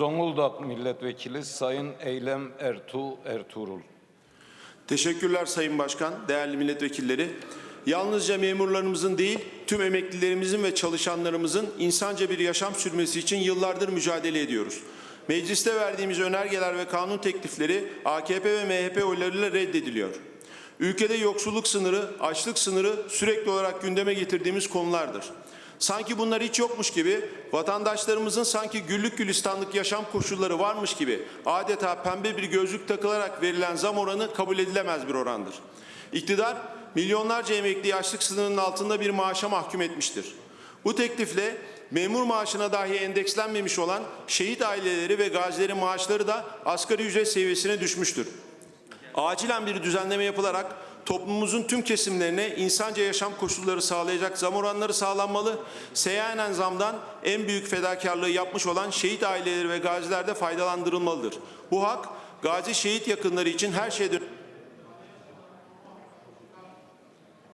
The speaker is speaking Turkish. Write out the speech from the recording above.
Zonguldak Milletvekili Sayın Eylem Ertuğ Ertuğrul. Teşekkürler Sayın Başkan, değerli milletvekilleri. Yalnızca memurlarımızın değil, tüm emeklilerimizin ve çalışanlarımızın insanca bir yaşam sürmesi için yıllardır mücadele ediyoruz. Mecliste verdiğimiz önergeler ve kanun teklifleri AKP ve MHP oylarıyla reddediliyor. Ülkede yoksulluk sınırı, açlık sınırı sürekli olarak gündeme getirdiğimiz konulardır. Sanki bunlar hiç yokmuş gibi, vatandaşlarımızın sanki güllük gülistanlık yaşam koşulları varmış gibi adeta pembe bir gözlük takılarak verilen zam oranı kabul edilemez bir orandır. İktidar milyonlarca emekli açlık sınırının altında bir maaşa mahkum etmiştir. Bu teklifle memur maaşına dahi endekslenmemiş olan şehit aileleri ve gazilerin maaşları da asgari ücret seviyesine düşmüştür. Acilen bir düzenleme yapılarak toplumumuzun tüm kesimlerine insanca yaşam koşulları sağlayacak zam oranları sağlanmalı. Seyyanen zamdan en büyük fedakarlığı yapmış olan şehit aileleri ve gaziler de faydalandırılmalıdır. Bu hak gazi şehit yakınları için her şeyden